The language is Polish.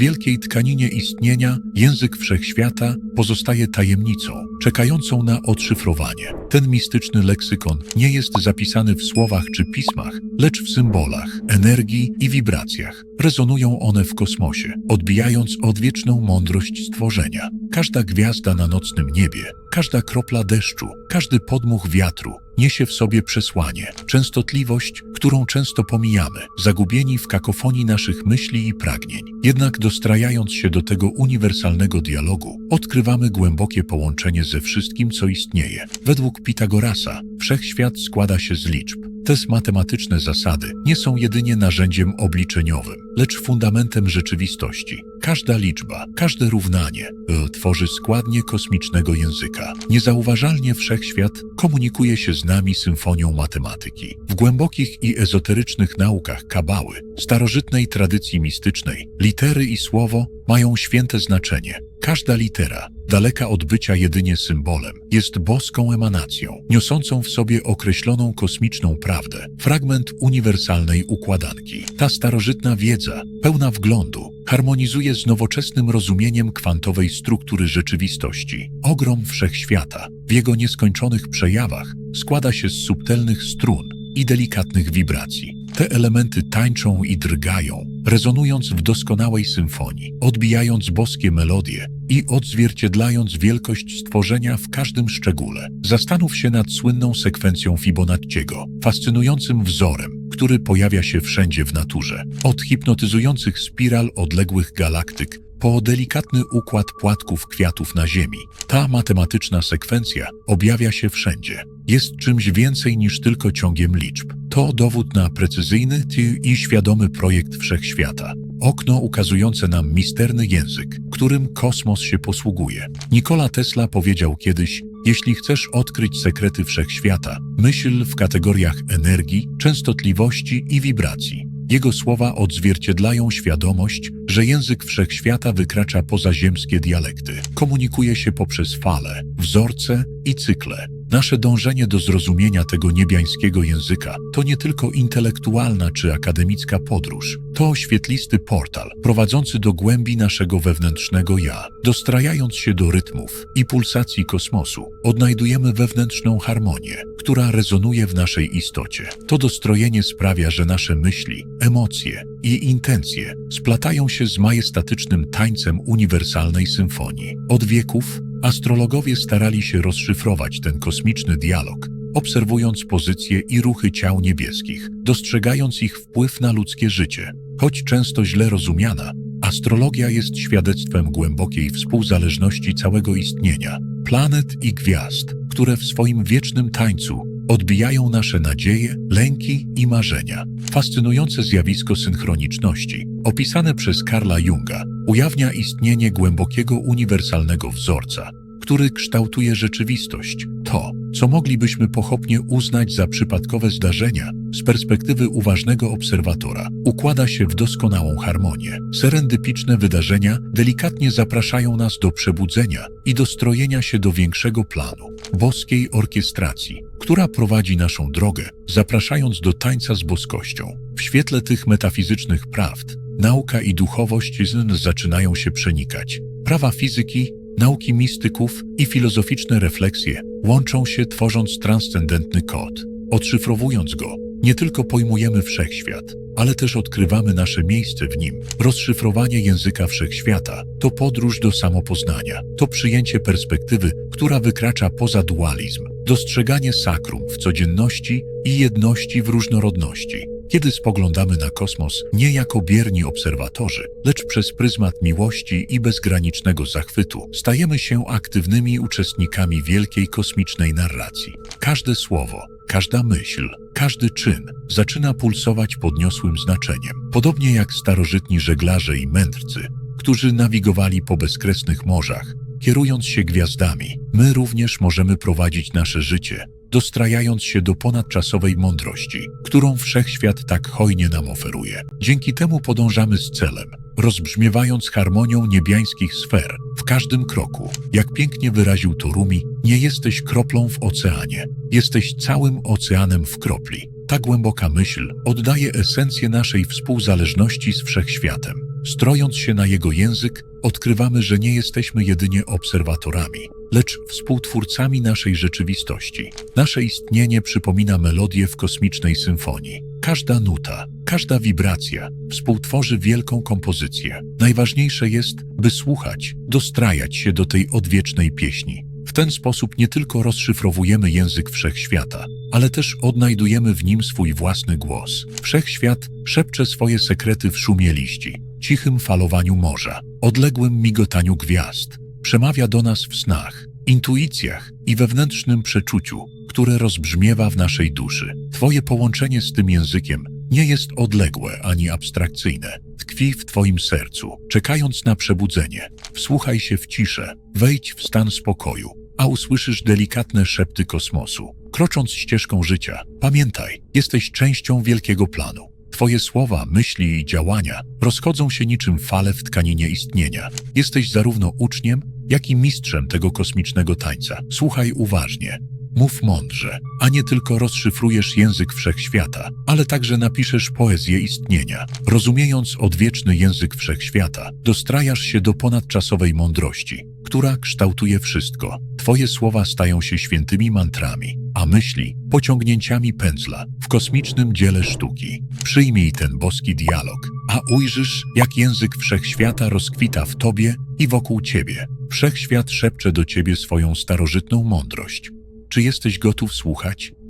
wielkiej tkaninie istnienia język wszechświata pozostaje tajemnicą, czekającą na odszyfrowanie. Ten mistyczny leksykon nie jest zapisany w słowach czy pismach, lecz w symbolach, energii i wibracjach. Rezonują one w kosmosie, odbijając odwieczną mądrość stworzenia. Każda gwiazda na nocnym niebie, każda kropla deszczu, każdy podmuch wiatru niesie w sobie przesłanie, częstotliwość, którą często pomijamy, zagubieni w kakofonii naszych myśli i pragnień. Jednak dostrajając się do tego uniwersalnego dialogu, odkrywamy głębokie połączenie ze wszystkim, co istnieje. Według Pitagorasa, wszechświat składa się z liczb. Te matematyczne zasady nie są jedynie narzędziem obliczeniowym, lecz fundamentem rzeczywistości. Każda liczba, każde równanie tworzy składnie kosmicznego języka. Niezauważalnie wszechświat komunikuje się z nami symfonią matematyki. W głębokich i ezoterycznych naukach kabały, starożytnej tradycji mistycznej, litery i słowo mają święte znaczenie. Każda litera, daleka od bycia jedynie symbolem, jest boską emanacją, niosącą w sobie określoną kosmiczną prawdę, fragment uniwersalnej układanki. Ta starożytna wiedza, pełna wglądu, harmonizuje z nowoczesnym rozumieniem kwantowej struktury rzeczywistości. Ogrom wszechświata, w jego nieskończonych przejawach, składa się z subtelnych strun i delikatnych wibracji. Te elementy tańczą i drgają, rezonując w doskonałej symfonii, odbijając boskie melodie i odzwierciedlając wielkość stworzenia w każdym szczególe. Zastanów się nad słynną sekwencją Fibonacciego, fascynującym wzorem, który pojawia się wszędzie w naturze. Od hipnotyzujących spiral odległych galaktyk po delikatny układ płatków kwiatów na Ziemi. Ta matematyczna sekwencja objawia się wszędzie. Jest czymś więcej niż tylko ciągiem liczb. To dowód na precyzyjny i świadomy projekt wszechświata. Okno ukazujące nam misterny język, którym kosmos się posługuje. Nikola Tesla powiedział kiedyś, jeśli chcesz odkryć sekrety wszechświata, myśl w kategoriach energii, częstotliwości i wibracji. Jego słowa odzwierciedlają świadomość, że język wszechświata wykracza poza ziemskie dialekty. Komunikuje się poprzez fale, wzorce i cykle. Nasze dążenie do zrozumienia tego niebiańskiego języka to nie tylko intelektualna czy akademicka podróż, to świetlisty portal prowadzący do głębi naszego wewnętrznego ja. Dostrajając się do rytmów i pulsacji kosmosu, odnajdujemy wewnętrzną harmonię, która rezonuje w naszej istocie. To dostrojenie sprawia, że nasze myśli, emocje i intencje splatają się z majestatycznym tańcem uniwersalnej symfonii. Od wieków astrologowie starali się rozszyfrować ten kosmiczny dialog, obserwując pozycje i ruchy ciał niebieskich, dostrzegając ich wpływ na ludzkie życie. Choć często źle rozumiana, astrologia jest świadectwem głębokiej współzależności całego istnienia, planet i gwiazd, które w swoim wiecznym tańcu odbijają nasze nadzieje, lęki i marzenia. Fascynujące zjawisko synchroniczności, opisane przez Karla Junga, ujawnia istnienie głębokiego uniwersalnego wzorca, który kształtuje rzeczywistość. To, co moglibyśmy pochopnie uznać za przypadkowe zdarzenia, z perspektywy uważnego obserwatora, układa się w doskonałą harmonię. Serendypiczne wydarzenia delikatnie zapraszają nas do przebudzenia i dostrojenia się do większego planu, boskiej orkiestracji, która prowadzi naszą drogę, zapraszając do tańca z boskością. W świetle tych metafizycznych prawd, nauka i duchowość zaczynają się przenikać. Prawa fizyki, nauki mistyków i filozoficzne refleksje łączą się tworząc transcendentny kod. Odszyfrowując go, nie tylko pojmujemy wszechświat, ale też odkrywamy nasze miejsce w nim. Rozszyfrowanie języka wszechświata to podróż do samopoznania, to przyjęcie perspektywy, która wykracza poza dualizm, dostrzeganie sakrum w codzienności i jedności w różnorodności. Kiedy spoglądamy na kosmos nie jako bierni obserwatorzy, lecz przez pryzmat miłości i bezgranicznego zachwytu, stajemy się aktywnymi uczestnikami wielkiej kosmicznej narracji. Każde słowo, każda myśl, każdy czyn zaczyna pulsować podniosłym znaczeniem. Podobnie jak starożytni żeglarze i mędrcy, którzy nawigowali po bezkresnych morzach, kierując się gwiazdami, my również możemy prowadzić nasze życie, dostrajając się do ponadczasowej mądrości, którą wszechświat tak hojnie nam oferuje. Dzięki temu podążamy z celem, rozbrzmiewając harmonią niebiańskich sfer w każdym kroku. Jak pięknie wyraził to Rumi, nie jesteś kroplą w oceanie, jesteś całym oceanem w kropli. Ta głęboka myśl oddaje esencję naszej współzależności z wszechświatem. Strojąc się na jego język, odkrywamy, że nie jesteśmy jedynie obserwatorami, lecz współtwórcami naszej rzeczywistości. Nasze istnienie przypomina melodię w kosmicznej symfonii. Każda nuta, każda wibracja współtworzy wielką kompozycję. Najważniejsze jest, by słuchać, dostrajać się do tej odwiecznej pieśni. W ten sposób nie tylko rozszyfrowujemy język wszechświata, ale też odnajdujemy w nim swój własny głos. Wszechświat szepcze swoje sekrety w szumie liści, cichym falowaniu morza, odległym migotaniu gwiazd. Przemawia do nas w snach, intuicjach i wewnętrznym przeczuciu, które rozbrzmiewa w naszej duszy. Twoje połączenie z tym językiem nie jest odległe ani abstrakcyjne. Tkwi w Twoim sercu, czekając na przebudzenie. Wsłuchaj się w ciszę, wejdź w stan spokoju, a usłyszysz delikatne szepty kosmosu. Krocząc ścieżką życia, pamiętaj, jesteś częścią wielkiego planu. Twoje słowa, myśli i działania rozchodzą się niczym fale w tkaninie istnienia. Jesteś zarówno uczniem, jak i mistrzem tego kosmicznego tańca. Słuchaj uważnie. Mów mądrze, a nie tylko rozszyfrujesz język wszechświata, ale także napiszesz poezję istnienia. Rozumiejąc odwieczny język wszechświata, dostrajasz się do ponadczasowej mądrości, która kształtuje wszystko. Twoje słowa stają się świętymi mantrami, a myśli pociągnięciami pędzla w kosmicznym dziele sztuki. Przyjmij ten boski dialog, a ujrzysz, jak język wszechświata rozkwita w tobie i wokół ciebie. Wszechświat szepcze do ciebie swoją starożytną mądrość. Czy jesteś gotów słuchać?